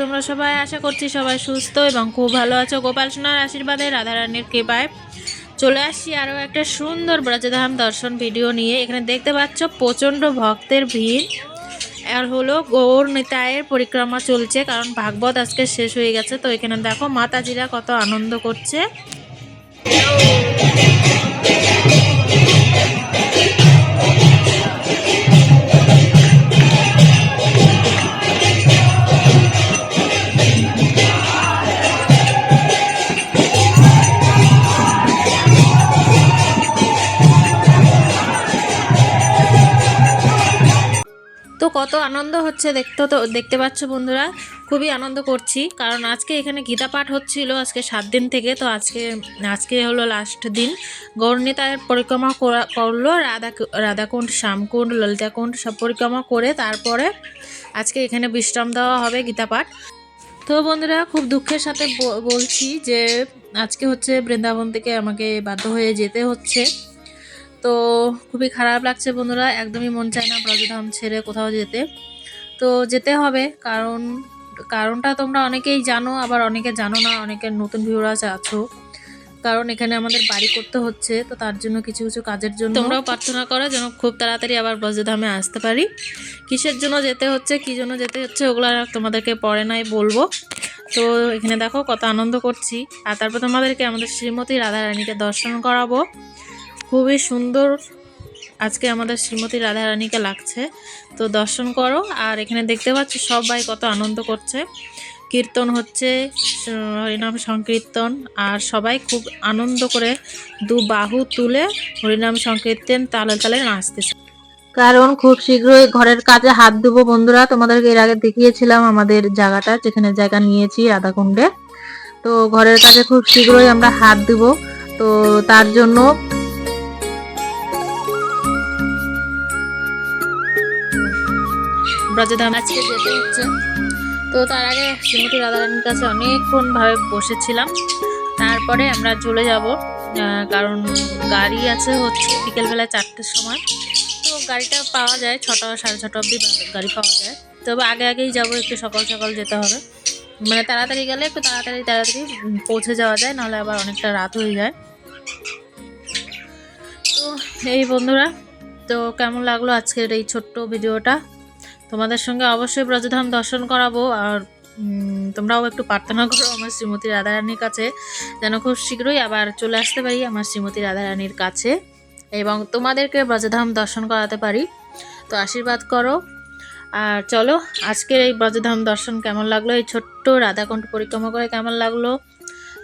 তোমরা সবাই আশা করছি সবাই সুস্থ এবং খুব ভালো আছো। গোপাল সোনার আশীর্বাদে রাধারানীর কৃপায়। চলে আসছি আরও একটা সুন্দর ব্রজধাম দর্শন ভিডিও নিয়ে। এখানে দেখতে পাচ্ছ প্রচণ্ড ভক্তের ভিড়। আর হলো গৌর নিতায়ের পরিক্রমা চলছে, কারণ ভাগবত আজকে শেষ হয়ে গেছে। তো এখানে দেখো মাতাজিরা কত আনন্দ করছে। তো কত আনন্দ হচ্ছে দেখতে তো, দেখতে পাচ্ছ বন্ধুরা। খুবই আনন্দ করছি, কারণ আজকে এখানে গীতা পাঠ হচ্ছিল আজকে সাত দিন থেকে, তো আজকে আজকে হলো লাস্ট দিন। গৌরনীতার পরিক্রমা করা- করল, রাধা, রাধাকুণ্ড, শ্যামকুণ্ড, ললিতাকুণ্ড সব পরিক্রমা করে তারপরে আজকে এখানে বিশ্রাম দেওয়া হবে গীতা পাঠ। তো বন্ধুরা, খুব দুঃখের সাথে বলছি যে আজকে হচ্ছে বৃন্দাবন থেকে আমাকে বাধ্য হয়ে যেতে হচ্ছে। তো খুবই খারাপ লাগছে বন্ধুরা, একদমই মন চায় না ব্রজধাম ছেড়ে কোথাও যেতে। তো যেতে হবে, কারণ, কারণটা তোমরা অনেকেই জানো, আবার অনেকে জানো না, অনেকের নতুন ভিউরাজ আছো। কারণ এখানে আমাদের বাড়ি করতে হচ্ছে, তো তার জন্য কিছু কিছু কাজের জন্য। তোমরাও প্রার্থনা করো যেন খুব তাড়াতাড়ি আবার ব্রজধামে আসতে পারি। কিসের জন্য যেতে হচ্ছে, কী জন্য যেতে হচ্ছে, ওগুলো তোমাদেরকে পরে নাই বলব। তো এখানে দেখো কত আনন্দ করছি। আর তারপর তোমাদেরকে আমাদের শ্রীমতী রাধারানীকে দর্শন করাবো। খুবই সুন্দর আজকে আমাদের শ্রীমতী রাধারানীকে লাগছে। তো দর্শন করো, আর এখানে দেখতে পাচ্ছ সবাই কত আনন্দ করছে। কীর্তন হচ্ছে, হরিনাম সংকীর্তন, আর সবাই খুব আনন্দ করে দু বাহু তুলে হরিনাম সংকীর্তন তালে তালে নাচতেছে। কারণ খুব শীঘ্রই ঘরের কাজে হাত দেবো বন্ধুরা, তোমাদেরকে এর আগে দেখিয়েছিলাম আমাদের জায়গাটা, যেখানে জায়গা নিয়েছি রাধাকুণ্ডে তো ঘরের কাজে খুব শীঘ্রই আমরা হাত দেবো। তো তার জন্য ব্রজধাম আজকে যেতে হচ্ছে তো তার আগে শ্রীমতী রাধারানীর কাছে অনেকক্ষণ ভাবে বসেছিলাম। তারপরে আমরা চলে যাব কারণ গাড়ি আছে হচ্ছে বিকেলবেলা চারটের সময়। তো গাড়িটা পাওয়া যায় ছটা সাড়ে ছটা অবধি গাড়ি পাওয়া যায়। তবে আগে আগেই যাব, একটু সকাল সকাল যেতে হবে। মানে তাড়াতাড়ি গেলে একটু তাড়াতাড়ি তাড়াতাড়ি পৌঁছে যাওয়া যায়, নাহলে আবার অনেকটা রাত হয়ে যায়। তো এই বন্ধুরা, তো কেমন লাগল আজকের এই ছোট্ট ভিডিওটা? তোমাদের সঙ্গে অবশ্যই ব্রজধাম দর্শন করাবো আর তোমরাও একটু প্রার্থনা করো আমার শ্রীমতী রাধারানীর কাছে, যেন খুব শীঘ্রই আবার চলে আসতে পারি আমার শ্রীমতী রাধারানীর কাছে। এবং তোমাদেরকে ব্রজধাম দর্শন করাতে পারি। তো আশীর্বাদ করো। আর চলো, আজকের এই ব্রজধাম দর্শন কেমন লাগল? এই ছোট্ট রাধাকুণ্ড পরিক্রমা করে কেমন লাগল?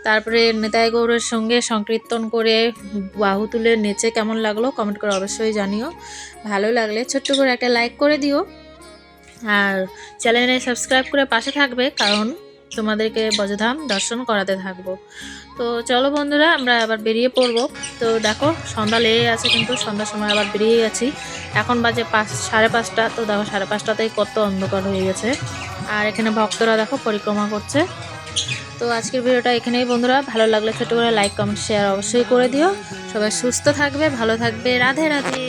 তারপরে নেতাই গৌরের সঙ্গে সংকীর্তন করে বাহু তুলে নেচে কেমন লাগল? কমেন্ট করে অবশ্যই জানিও। ভালো লাগলে ছোট্ট করে একটা লাইক করে দিও। আর চ্যানেলে সাবস্ক্রাইব করে পাশে থাকবে, কারণ তোমাদেরকে বজধাম দর্শন করাতে থাকব। তো চলো বন্ধুরা, আমরা আবার বেরিয়ে পড়ব। তো দেখো, সন্ধ্যা লেগে আছে কিন্তু সন্ধ্যার সময় আবার বেরিয়ে গেছি। এখন বাজে পাঁচ, সাড়ে পাঁচটা। তো দেখো, সাড়ে পাঁচটাতেই কত অন্ধকার হয়ে গেছে। আর এখানে ভক্তরা দেখো, পরিক্রমা করছে। তো আজকের ভিডিওটা এখানেই বন্ধুরা। ভালো লাগলে ছোট করে লাইক কমেন্ট শেয়ার অবশ্যই করে দিও। সবাই সুস্থ থাকবে, ভালো থাকবে। রাধে রাধে।